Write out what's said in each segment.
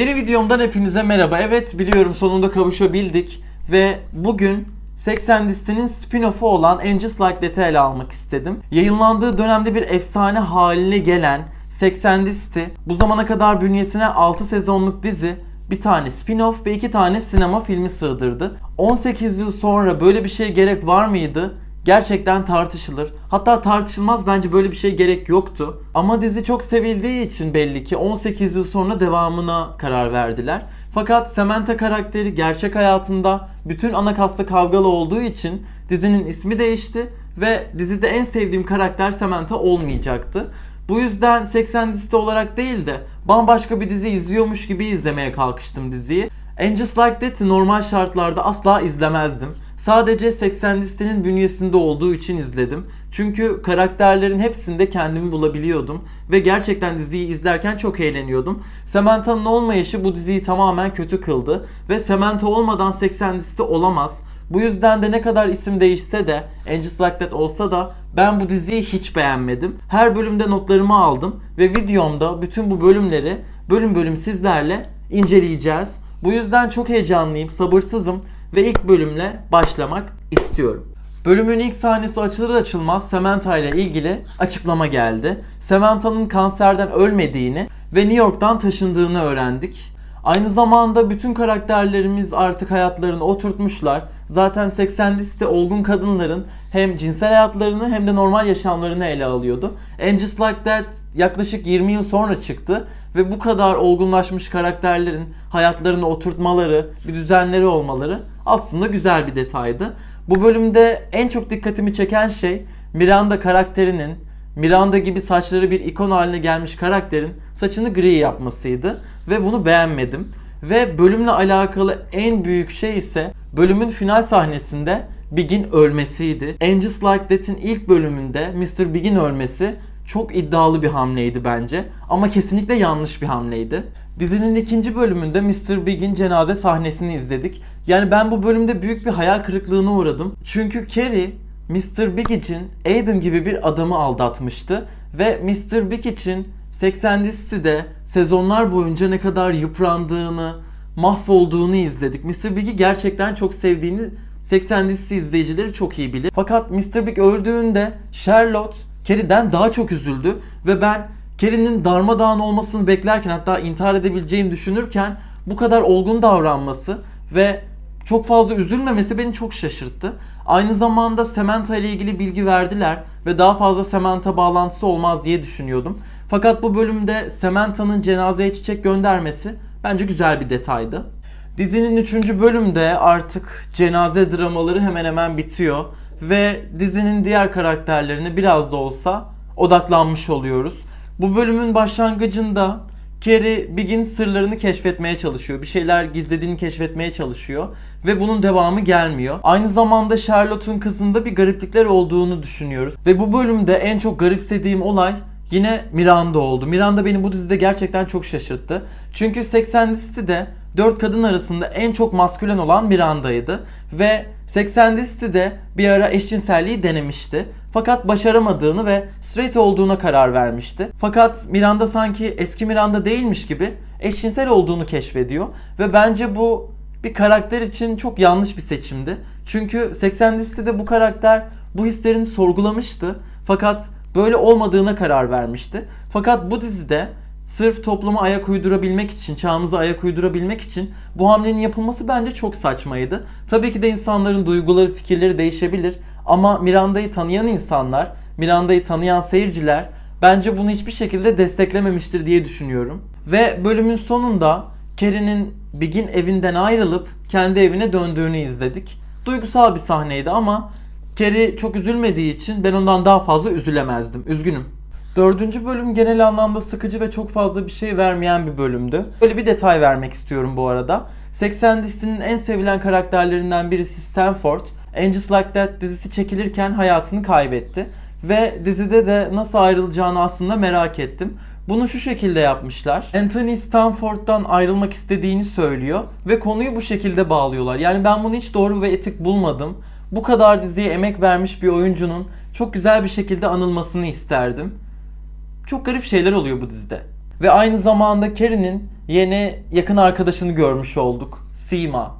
Yeni videomdan hepinize merhaba. Evet biliyorum sonunda kavuşabildik ve bugün 80 listinin spin-off'u olan Angels Like That'i ele almak istedim. Yayınlandığı dönemde bir efsane haline gelen 80 listi bu zamana kadar bünyesine 6 sezonluk dizi, bir tane spin-off ve iki tane sinema filmi sığdırdı. 18 yıl sonra böyle bir şey gerek var mıydı? Gerçekten tartışılır. Hatta tartışılmaz bence böyle bir şey gerek yoktu. Ama dizi çok sevildiği için belli ki 18 yıl sonra devamına karar verdiler. Fakat Samantha karakteri gerçek hayatında bütün ana kasta kavgalı olduğu için dizinin ismi değişti ve dizide en sevdiğim karakter Samantha olmayacaktı. Bu yüzden 80 dizisi olarak değil de bambaşka bir dizi izliyormuş gibi izlemeye kalkıştım diziyi. Angels Like That'i normal şartlarda asla izlemezdim. Sadece 80 listenin bünyesinde olduğu için izledim. Çünkü karakterlerin hepsinde kendimi bulabiliyordum ve gerçekten diziyi izlerken çok eğleniyordum. Samantha'nın olmayışı bu diziyi tamamen kötü kıldı ve Samantha olmadan 80 liste olamaz. Bu yüzden de ne kadar isim değişse de Angels Like That olsa da ben bu diziyi hiç beğenmedim. Her bölümde notlarımı aldım ve videomda bütün bu bölümleri bölüm bölüm sizlerle inceleyeceğiz. Bu yüzden çok heyecanlıyım, sabırsızım ve ilk bölümle başlamak istiyorum. Bölümün ilk sahnesi açılır açılmaz Samantha ile ilgili açıklama geldi. Samantha'nın kanserden ölmediğini ve New York'tan taşındığını öğrendik. Aynı zamanda bütün karakterlerimiz artık hayatlarını oturtmuşlar. Zaten 80 liste olgun kadınların hem cinsel hayatlarını hem de normal yaşamlarını ele alıyordu. Angels Like That yaklaşık 20 yıl sonra çıktı ve bu kadar olgunlaşmış karakterlerin hayatlarını oturtmaları, bir düzenleri olmaları aslında güzel bir detaydı. Bu bölümde en çok dikkatimi çeken şey Miranda karakterinin Miranda gibi saçları bir ikon haline gelmiş karakterin saçını gri yapmasıydı ve bunu beğenmedim. Ve bölümle alakalı en büyük şey ise bölümün final sahnesinde Big'in ölmesiydi. Angels Like That'in ilk bölümünde Mr. Big'in ölmesi çok iddialı bir hamleydi bence ama kesinlikle yanlış bir hamleydi. Dizinin ikinci bölümünde Mr. Big'in cenaze sahnesini izledik. Yani ben bu bölümde büyük bir hayal kırıklığına uğradım. Çünkü Carrie Mr. Big için Aiden gibi bir adamı aldatmıştı ve Mr. Big için 80 listede sezonlar boyunca ne kadar yıprandığını, mahvolduğunu izledik. Mr. Big'i gerçekten çok sevdiğini 80 liste izleyicileri çok iyi bilir. Fakat Mr. Big öldüğünde Charlotte Carrie'den daha çok üzüldü ve ben Carrie'nin darmadağın olmasını beklerken hatta intihar edebileceğini düşünürken bu kadar olgun davranması ve çok fazla üzülmemesi beni çok şaşırttı. Aynı zamanda Samantha ile ilgili bilgi verdiler ve daha fazla Samantha bağlantısı olmaz diye düşünüyordum. Fakat bu bölümde Samantha'nın cenazeye çiçek göndermesi bence güzel bir detaydı. Dizinin 3. bölümde artık cenaze dramaları hemen hemen bitiyor ve dizinin diğer karakterlerine biraz da olsa odaklanmış oluyoruz. Bu bölümün başlangıcında Carrie Big'in sırlarını keşfetmeye çalışıyor. Bir şeyler gizlediğini keşfetmeye çalışıyor. Ve bunun devamı gelmiyor. Aynı zamanda Charlotte'un kızında bir gariplikler olduğunu düşünüyoruz. Ve bu bölümde en çok garipsediğim olay yine Miranda oldu. Miranda beni bu dizide gerçekten çok şaşırttı. Çünkü 80 listede 4 kadın arasında en çok maskülen olan Miranda'ydı. Ve 80 listede bir ara eşcinselliği denemişti. Fakat başaramadığını ve straight olduğuna karar vermişti. Fakat Miranda sanki eski Miranda değilmiş gibi eşcinsel olduğunu keşfediyor. Ve bence bu bir karakter için çok yanlış bir seçimdi. Çünkü 80 listede bu karakter bu hislerini sorgulamıştı. Fakat böyle olmadığına karar vermişti. Fakat bu dizide sırf topluma ayak uydurabilmek için, çağımıza ayak uydurabilmek için bu hamlenin yapılması bence çok saçmaydı. Tabii ki de insanların duyguları, fikirleri değişebilir ama Miranda'yı tanıyan insanlar, Miranda'yı tanıyan seyirciler bence bunu hiçbir şekilde desteklememiştir diye düşünüyorum. Ve bölümün sonunda Carrie'nin Big'in evinden ayrılıp kendi evine döndüğünü izledik. Duygusal bir sahneydi ama Carrie çok üzülmediği için ben ondan daha fazla üzülemezdim. Üzgünüm. Dördüncü bölüm genel anlamda sıkıcı ve çok fazla bir şey vermeyen bir bölümdü. Böyle bir detay vermek istiyorum bu arada. 80 dizisinin en sevilen karakterlerinden birisi Stanford. Angels Like That dizisi çekilirken hayatını kaybetti. Ve dizide de nasıl ayrılacağını aslında merak ettim. Bunu şu şekilde yapmışlar. Anthony Stanford'dan ayrılmak istediğini söylüyor ve konuyu bu şekilde bağlıyorlar. Yani ben bunu hiç doğru ve etik bulmadım. Bu kadar diziye emek vermiş bir oyuncunun çok güzel bir şekilde anılmasını isterdim. Çok garip şeyler oluyor bu dizide. Ve aynı zamanda Carrie'nin yeni yakın arkadaşını görmüş olduk. Sima.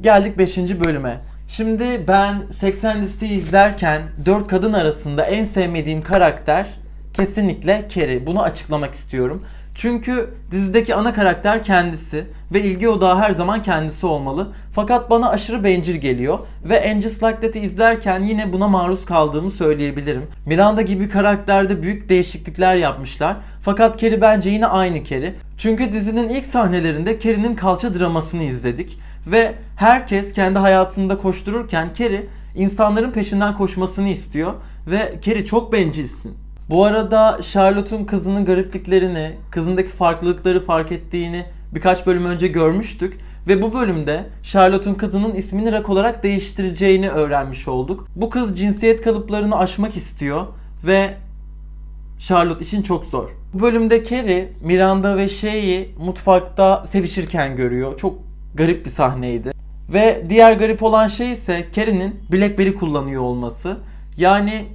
Geldik 5. bölüme. Şimdi ben 80 listeyi izlerken 4 kadın arasında en sevmediğim karakter kesinlikle Carrie. Bunu açıklamak istiyorum. Çünkü dizideki ana karakter kendisi ve ilgi odağı her zaman kendisi olmalı. Fakat bana aşırı bencil geliyor ve Angels Like That'i izlerken yine buna maruz kaldığımı söyleyebilirim. Miranda gibi karakterde büyük değişiklikler yapmışlar. Fakat Carrie bence yine aynı Carrie. Çünkü dizinin ilk sahnelerinde Carrie'nin kalça dramasını izledik ve herkes kendi hayatında koştururken Carrie insanların peşinden koşmasını istiyor ve Carrie çok bencilsin. Bu arada Charlotte'un kızının garipliklerini, kızındaki farklılıkları fark ettiğini birkaç bölüm önce görmüştük. Ve bu bölümde Charlotte'un kızının ismini Rak olarak değiştireceğini öğrenmiş olduk. Bu kız cinsiyet kalıplarını aşmak istiyor ve Charlotte için çok zor. Bu bölümde Carrie, Miranda ve Shay'i mutfakta sevişirken görüyor. Çok garip bir sahneydi. Ve diğer garip olan şey ise Carrie'nin BlackBerry kullanıyor olması. Yani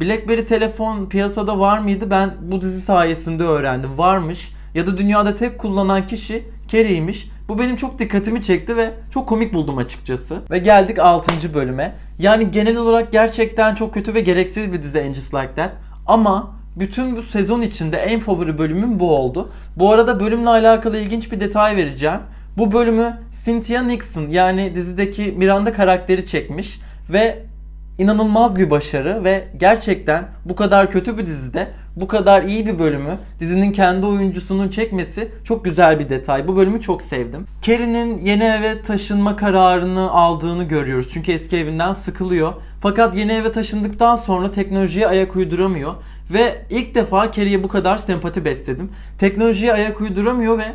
BlackBerry telefon piyasada var mıydı? Ben bu dizi sayesinde öğrendim. Varmış. Ya da dünyada tek kullanan kişi Carrie'ymiş. Bu benim çok dikkatimi çekti ve çok komik buldum açıkçası. Ve geldik 6. bölüme. Yani genel olarak gerçekten çok kötü ve gereksiz bir dizi Angels Like That. Ama bütün bu sezon içinde en favori bölümüm bu oldu. Bu arada bölümle alakalı ilginç bir detay vereceğim. Bu bölümü Cynthia Nixon yani dizideki Miranda karakteri çekmiş ve inanılmaz bir başarı ve gerçekten bu kadar kötü bir dizide bu kadar iyi bir bölümü dizinin kendi oyuncusunun çekmesi çok güzel bir detay. Bu bölümü çok sevdim. Carrie'nin yeni eve taşınma kararını aldığını görüyoruz. Çünkü eski evinden sıkılıyor. Fakat yeni eve taşındıktan sonra teknolojiye ayak uyduramıyor. Ve ilk defa Carrie'ye bu kadar sempati besledim. Teknolojiye ayak uyduramıyor ve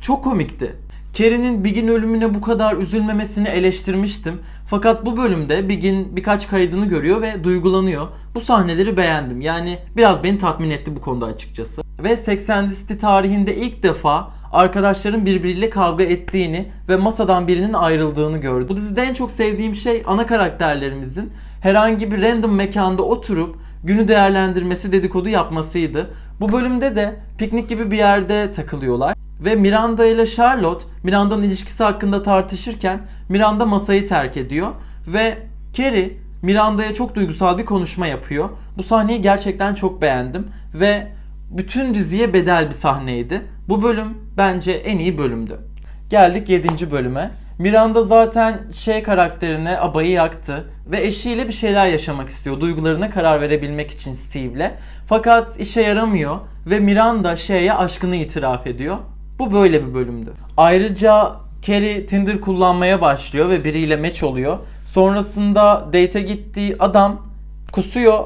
çok komikti. Carrie'nin Big'in ölümüne bu kadar üzülmemesini eleştirmiştim. Fakat bu bölümde Big'in birkaç kaydını görüyor ve duygulanıyor. Bu sahneleri beğendim. Yani biraz beni tatmin etti bu konuda açıkçası. Ve 80 listi tarihinde ilk defa arkadaşların birbiriyle kavga ettiğini ve masadan birinin ayrıldığını gördüm. Bu dizide en çok sevdiğim şey ana karakterlerimizin herhangi bir random mekanda oturup günü değerlendirmesi, dedikodu yapmasıydı. Bu bölümde de piknik gibi bir yerde takılıyorlar. Ve Miranda ile Charlotte Miranda'nın ilişkisi hakkında tartışırken Miranda masayı terk ediyor ve Carrie Miranda'ya çok duygusal bir konuşma yapıyor. Bu sahneyi gerçekten çok beğendim ve bütün diziye bedel bir sahneydi. Bu bölüm bence en iyi bölümdü. Geldik 7. bölüme. Miranda zaten şey karakterine abayı yaktı ve eşiyle bir şeyler yaşamak istiyor. Duygularına karar verebilmek için Steve'le. Fakat işe yaramıyor ve Miranda şeye aşkını itiraf ediyor. Bu böyle bir bölümdü. Ayrıca Carrie Tinder kullanmaya başlıyor ve biriyle match oluyor. Sonrasında date'e gittiği adam kusuyor.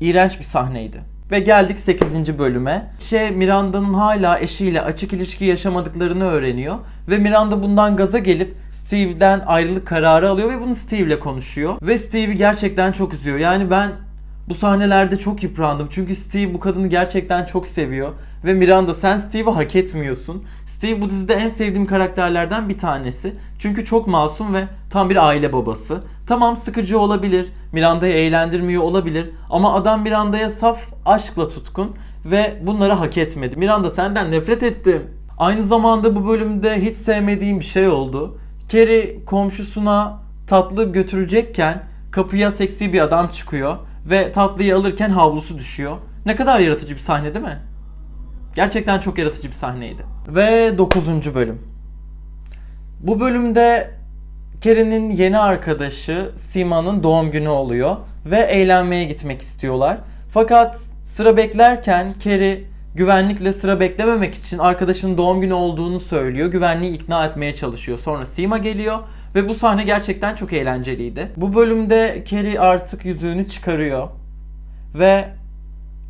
İğrenç bir sahneydi. Ve geldik 8. bölüme. Şey Miranda'nın hala eşiyle açık ilişki yaşamadıklarını öğreniyor. Ve Miranda bundan gaza gelip Steve'den ayrılık kararı alıyor ve bunu Steve'le konuşuyor. Ve Steve'i gerçekten çok üzüyor. Yani ben bu sahnelerde çok yıprandım. Çünkü Steve bu kadını gerçekten çok seviyor. Ve Miranda sen Steve'i hak etmiyorsun. Steve bu dizide en sevdiğim karakterlerden bir tanesi. Çünkü çok masum ve tam bir aile babası. Tamam sıkıcı olabilir. Miranda'yı eğlendirmiyor olabilir. Ama adam Miranda'ya saf aşkla tutkun ve bunları hak etmedi. Miranda senden nefret ettim. Aynı zamanda bu bölümde hiç sevmediğim bir şey oldu. Carrie komşusuna tatlı götürecekken kapıya seksi bir adam çıkıyor ve tatlıyı alırken havlusu düşüyor. Ne kadar yaratıcı bir sahne değil mi? Gerçekten çok yaratıcı bir sahneydi. Ve 9. bölüm. Bu bölümde Carrie'nin yeni arkadaşı Sima'nın doğum günü oluyor ve eğlenmeye gitmek istiyorlar. Fakat sıra beklerken Carrie güvenlikle sıra beklememek için arkadaşının doğum günü olduğunu söylüyor. Güvenliği ikna etmeye çalışıyor. Sonra Sima geliyor ve bu sahne gerçekten çok eğlenceliydi. Bu bölümde Carrie artık yüzüğünü çıkarıyor ve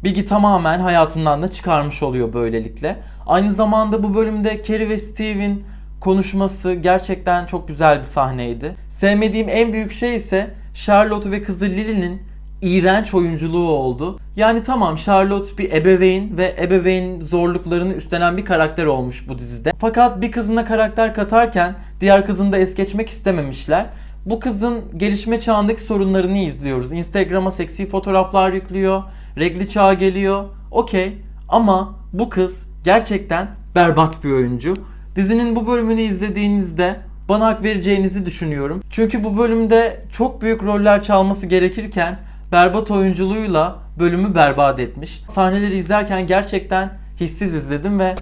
Big'i tamamen hayatından da çıkarmış oluyor böylelikle. Aynı zamanda bu bölümde Carrie ve Steve'in konuşması gerçekten çok güzel bir sahneydi. Sevmediğim en büyük şey ise Charlotte ve kızı Lily'nin iğrenç oyunculuğu oldu. Yani tamam Charlotte bir ebeveyn ve ebeveyn zorluklarını üstlenen bir karakter olmuş bu dizide. Fakat bir kızına karakter katarken diğer kızını da es geçmek istememişler. Bu kızın gelişme çağındaki sorunlarını izliyoruz. Instagram'a seksi fotoğraflar yüklüyor. Regli çağa geliyor. Okey. Ama bu kız gerçekten berbat bir oyuncu. Dizinin bu bölümünü izlediğinizde bana hak vereceğinizi düşünüyorum. Çünkü bu bölümde çok büyük roller çalması gerekirken berbat oyunculuğuyla bölümü berbat etmiş. Sahneleri izlerken gerçekten hissiz izledim ve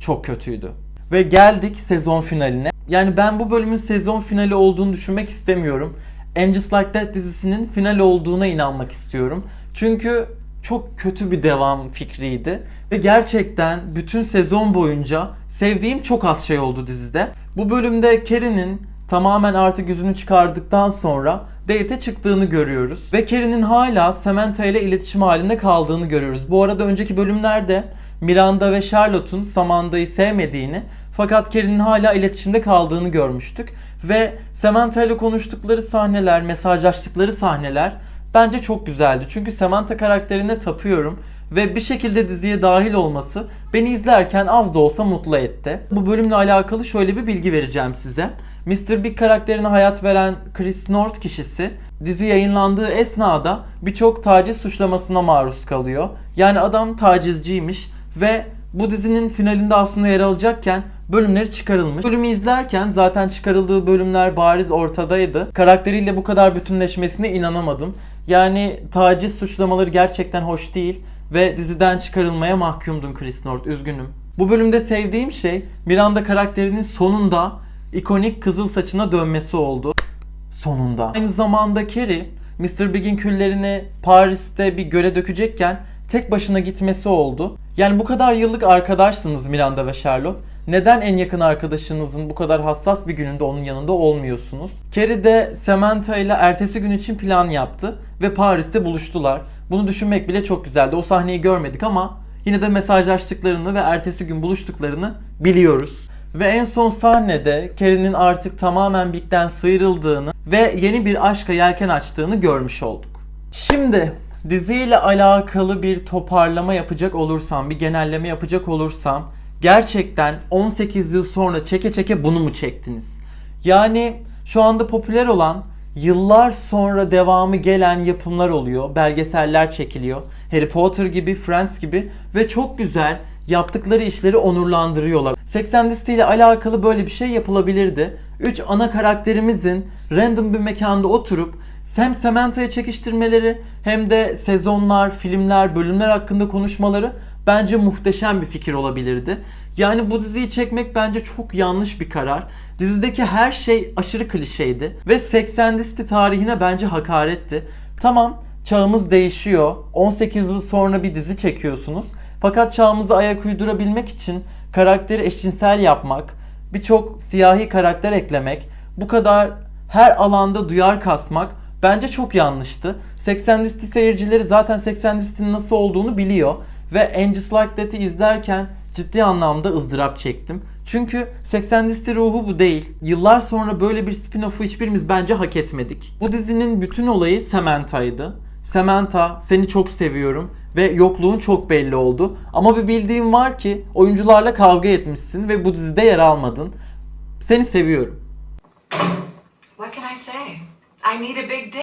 çok kötüydü. Ve geldik sezon finaline. Yani ben bu bölümün sezon finali olduğunu düşünmek istemiyorum. Angels Like That dizisinin final olduğuna inanmak istiyorum. Çünkü çok kötü bir devam fikriydi. Ve gerçekten bütün sezon boyunca sevdiğim çok az şey oldu dizide. Bu bölümde Carrie'nin tamamen artık yüzünü çıkardıktan sonra date çıktığını görüyoruz. Ve Carrie'nin hala Samantha ile iletişim halinde kaldığını görüyoruz. Bu arada önceki bölümlerde Miranda ve Charlotte'un Samantha'yı sevmediğini fakat Carrie'nin hala iletişimde kaldığını görmüştük. Ve Samantha ile konuştukları sahneler, mesajlaştıkları sahneler bence çok güzeldi. Çünkü Samantha karakterine tapıyorum ve bir şekilde diziye dahil olması beni izlerken az da olsa mutlu etti. Bu bölümle alakalı şöyle bir bilgi vereceğim size. Mr. Big karakterine hayat veren Chris North kişisi dizi yayınlandığı esnada birçok taciz suçlamasına maruz kalıyor. Yani adam tacizciymiş ve bu dizinin finalinde aslında yer alacakken bölümleri çıkarılmış. Bölümü izlerken zaten çıkarıldığı bölümler bariz ortadaydı. Karakteriyle bu kadar bütünleşmesine inanamadım. Yani taciz suçlamaları gerçekten hoş değil ve diziden çıkarılmaya mahkumdun Chris North. Üzgünüm. Bu bölümde sevdiğim şey Miranda karakterinin sonunda ikonik kızıl saçına dönmesi oldu. Sonunda. Aynı zamanda Carrie, Mr. Big'in küllerini Paris'te bir göle dökecekken tek başına gitmesi oldu. Yani bu kadar yıllık arkadaşsınız Miranda ve Charlotte. Neden en yakın arkadaşınızın bu kadar hassas bir gününde onun yanında olmuyorsunuz? Carrie de Samantha ile ertesi gün için plan yaptı ve Paris'te buluştular. Bunu düşünmek bile çok güzeldi. O sahneyi görmedik ama yine de mesajlaştıklarını ve ertesi gün buluştuklarını biliyoruz. Ve en son sahnede Carrie'nin artık tamamen Big'den sıyrıldığını ve yeni bir aşka yelken açtığını görmüş olduk. Şimdi diziyle alakalı bir toparlama yapacak olursam, bir genelleme yapacak olursam gerçekten 18 yıl sonra çeke çeke bunu mu çektiniz? Yani şu anda popüler olan yıllar sonra devamı gelen yapımlar oluyor. Belgeseller çekiliyor. Harry Potter gibi, Friends gibi ve çok güzel yaptıkları işleri onurlandırıyorlar. 80 City ile alakalı böyle bir şey yapılabilirdi. 3 ana karakterimizin random bir mekanda oturup hem Samantha'yı çekiştirmeleri hem de sezonlar, filmler, bölümler hakkında konuşmaları bence muhteşem bir fikir olabilirdi. Yani bu diziyi çekmek bence çok yanlış bir karar. Dizideki her şey aşırı klişeydi ve 80 City tarihine bence hakaretti. Tamam çağımız değişiyor. 18 yıl sonra bir dizi çekiyorsunuz. Fakat çağımıza ayak uydurabilmek için karakteri eşcinsel yapmak, birçok siyahi karakter eklemek, bu kadar her alanda duyar kasmak bence çok yanlıştı. 80 listi seyircileri zaten 80 listinin nasıl olduğunu biliyor. Ve Angels Like That'i izlerken ciddi anlamda ızdırap çektim. Çünkü 80 listi ruhu bu değil. Yıllar sonra böyle bir spin-off'u hiçbirimiz bence hak etmedik. Bu dizinin bütün olayı Samantha'ydı. Samantha seni çok seviyorum ve yokluğun çok belli oldu. Ama bir bildiğim var ki oyuncularla kavga etmişsin ve bu dizide yer almadın. Seni seviyorum. What can I say? I need a big dick.